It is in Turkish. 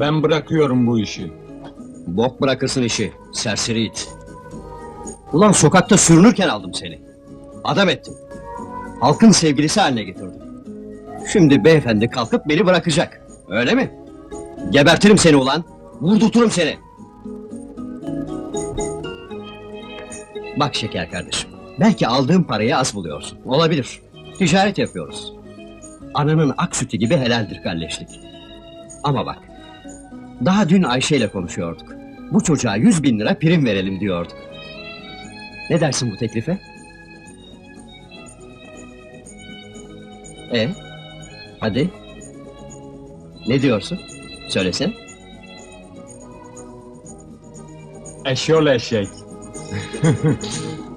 Ben bırakıyorum bu işi. Bok bırakırsın işi, serseri it. Ulan sokakta sürünürken aldım seni. Adam ettim. Halkın sevgilisi haline getirdim. Şimdi beyefendi kalkıp beni bırakacak. Öyle mi? Gebertirim seni ulan. Vurdurturum seni. Bak şeker kardeşim. Belki aldığım parayı az buluyorsun. Olabilir. Ticaret yapıyoruz. Ananın ak sütü gibi helaldir kalleşlik. Ama bak. Daha dün Ayşe ile konuşuyorduk. Bu çocuğa yüz bin lira prim verelim diyorduk. Ne dersin bu teklife? E, hadi. Ne diyorsun? Söylesene. Eşyol eşek.